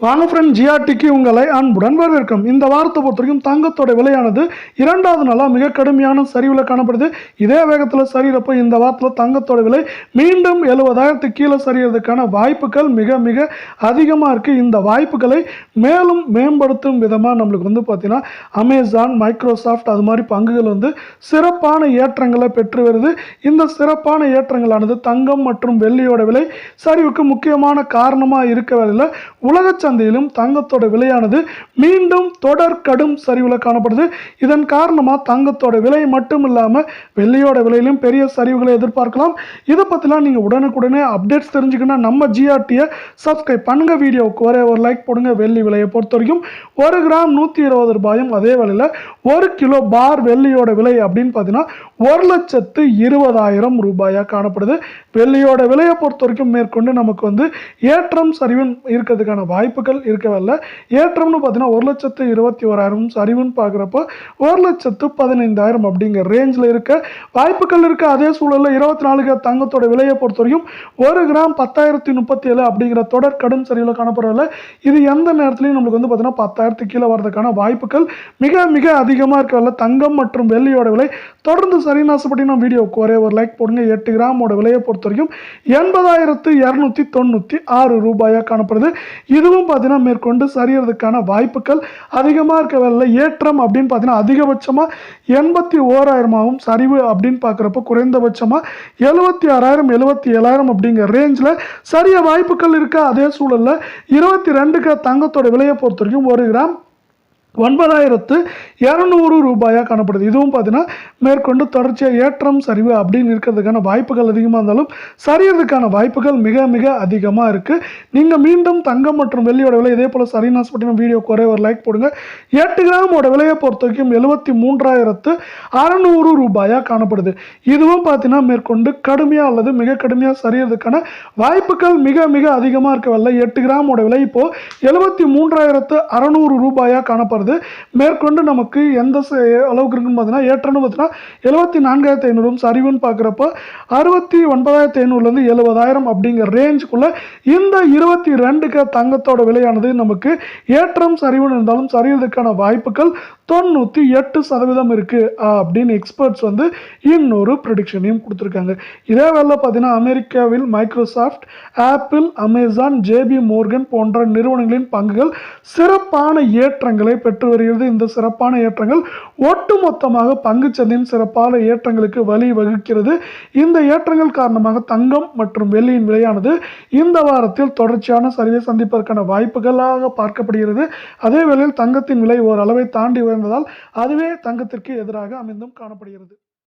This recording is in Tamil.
வாங்க ஃப்ரெண்ட் ஜிஆர்டிக்கு உங்களை அன்புடன் வரவேற்கும். இந்த வாரத்தை பொறுத்த வரைக்கும் தங்கத்தோட விலையானது இரண்டாவது நாளாக மிக கடுமையான சரிவில் காணப்படுது. இதே வேகத்தில் சரிகிறப்போ இந்த வாரத்தில் தங்கத்தோட விலை மீண்டும் எழுபதாயிரத்துக்கு கீழே சரியறதுக்கான வாய்ப்புகள் மிக மிக அதிகமாக இருக்குது இந்த வாய்ப்புகளை மேலும் மேம்படுத்தும் விதமாக நம்மளுக்கு வந்து பார்த்திங்கன்னா அமேசான் மைக்ரோசாஃப்ட் அது மாதிரி பங்குகள் வந்து சிறப்பான ஏற்றங்களை பெற்று வருது. இந்த சிறப்பான ஏற்றங்களானது தங்கம் மற்றும் வெள்ளியோட விலை சரிவுக்கு முக்கியமான காரணமாக இருக்க இருக்கவில்லை உலக சந்தையிலும் தங்கத்தோட விலையானது மீண்டும் தொடர் கடும் சரிவில் காணப்படுது. இதன் காரணமாக தங்கத்தோட விலை மட்டும் இல்லாமல் வெள்ளியோட விலையிலும் பெரிய சரிவுகளை எதிர்பார்க்கலாம். இதை பற்றிலாம் நீங்கள் உடனுக்குடனே அப்டேட்ஸ் தெரிஞ்சுக்கணும் நம்ம ஜிஆர்டியை சப்ஸ்கிரைப் பண்ணுங்கள் வீடியோவுக்கு ஒரே ஒரு லைக் போடுங்க. வெள்ளி விலையை பொறுத்த வரைக்கும் ஒரு கிராம் நூற்றி இருபது ரூபாயும் அதே விலையில் ஒரு கிலோ பார் வெள்ளியோட விலை அப்படின்னு பார்த்தீங்கன்னா ஒரு லட்சத்து இருபதாயிரம் ரூபாயாக காணப்படுது. வெள்ளியோட விலையை பொறுத்த வரைக்கும் மேற்கொண்டு நமக்கு வந்து ஏற்றம் சரிவும் இருக்கிறதுக்கான வாய்ப்பு வாய்ப்புகள் இருக்கவில்லை. ஏற்றம்னு பார்த்தீங்கன்னா ஒரு லட்சத்து இருபத்தி ஓராயிரம் சரிவுன்னு பார்க்குறப்போ ஒரு லட்சத்து பதினைந்தாயிரம் அப்படிங்கிற ரேஞ்சில் இருக்க வாய்ப்புகள் இருக்க. அதே சூழலில் இருபத்தி நாலு தங்கத்தோட விலையை பொறுத்த வரைக்கும் ஒரு கிராம் பத்தாயிரத்தி முப்பத்தி ஏழு அப்படிங்கிற தொடர் கடும் சரிவில் காணப்படவில்லை இது எந்த நேரத்துலையும் நம்மளுக்கு வந்து பார்த்தீங்கன்னா பத்தாயிரத்துக்கு கீழே வரதுக்கான வாய்ப்புகள் மிக மிக அதிகமாக இருக்கவில்லை. தங்கம் மற்றும் வெள்ளியோட விலை தொடர்ந்து சரின்னு ஆசைப்பட்டீங்கன்னா வீடியோவுக்கு ஒரே ஒரு லைக் போடுங்க. எட்டு கிராமோட விலையை பொறுத்த வரைக்கும் எண்பதாயிரத்து இரநூத்தி தொண்ணூற்றி ஆறு ரூபாயாக காணப்படுது. இதுவும் பார்த்தீங்கன்னா மேற்கொண்டு சரியறதுக்கான வாய்ப்புகள் அதிகமாக இருக்கவில்லை ஏற்றம் அப்படின்னு பார்த்தீங்கன்னா அதிகபட்சமாக எண்பத்தி ஓராயிரமாகவும் சரிவு அப்படின்னு பார்க்குறப்ப குறைந்தபட்சமாக எழுபத்தி ஆறாயிரம் எழுபத்தி ஏழாயிரம் அப்படிங்கிற ரேஞ்சில் சரிய வாய்ப்புகள் இருக்க? அதே சூழலில் இருபத்தி ரெண்டுக்கு தங்கத்தோட விலையை பொறுத்த வரைக்கும் ஒரு கிராம் ஒன்பதாயிரத்து இரநூறு ரூபாயாக காணப்படுது. இதுவும் பார்த்தீங்கன்னா மேற்கொண்டு தொடர்ச்சியாக ஏற்றம் சரிவு அப்படின்னு இருக்கிறதுக்கான வாய்ப்புகள் அதிகமாக இருந்தாலும் சரியறதுக்கான வாய்ப்புகள் மிக மிக அதிகமாக இருக்குது நீங்கள் மீண்டும் தங்கம் மற்றும் வெள்ளியோட விலை இதே போல் சரிநாஸ் பற்றின வீடியோ குறை ஒரு லைக் போடுங்க. எட்டு கிராமோட விலையை பொறுத்த வரைக்கும் எழுபத்தி மூன்றாயிரத்து அறநூறு ரூபாயாக காணப்படுது. இதுவும் பார்த்தீங்கன்னா மேற்கொண்டு கடுமையாக அல்லது மிக கடுமையாக சரியறதுக்கான வாய்ப்புகள் மிக மிக அதிகமாக இருக்கவில்லை. எட்டு கிராமோட விலை இப்போது எழுபத்தி மூன்றாயிரத்து அறநூறு ரூபாயாக காணப்படுது. மேற்கொண்டு நமக்கு எந்த அளவுக்கு இருக்குன்னு பார்த்தீங்கன்னா ஏற்றம்னு பார்த்தீங்கன்னா எழுபத்தி நான்காயிரத்தி ஐநூறும் சரிவுன்னு பார்க்குறப்போ அறுபத்தி ஒன்பதாயிரத்தி ஐநூறுலேருந்து எழுபதாயிரம் அப்படிங்கிற ரேஞ்சுக்குள்ளே இந்த இருபத்தி ரெண்டுக்கு தங்கத்தோட விலையானது நமக்கு ஏற்றம் சரிவுன்னு இருந்தாலும் சரிவதற்கான வாய்ப்புகள் தொண்ணூற்றி எட்டு சதவீதம் இருக்குது அப்படின்னு எக்ஸ்பர்ட்ஸ் வந்து இன்னொரு ப்ரிடிக்ஷனையும் கொடுத்துருக்காங்க. இதே வேலை பார்த்தீங்கன்னா அமெரிக்காவில் Microsoft Apple Amazon JP Morgan போன்ற நிறுவனங்களின் பங்குகள் சிறப்பான ஏற்றங்களை பெற்று வருகிறது. இந்த சிறப்பான ஏற்றங்கள் ஒட்டுமொத்தமாக பங்குச்சந்தையின் சிறப்பான ஏற்றங்களுக்கு வழி வகுக்கிறது. இந்த ஏற்றங்கள் காரணமாக தங்கம் மற்றும் வெள்ளியின் விலையானது இந்த வாரத்தில் தொடர்ச்சியான சரிவை சந்திப்பதற்கான வாய்ப்புகளாக பார்க்கப்படுகிறது. அதே வேளையில் தங்கத்தின் விலை ஓரளவை தாண்டி இருந்ததால் அதுவே தங்கத்திற்கு எதிராக அமைந்தும் காணப்படுகிறது.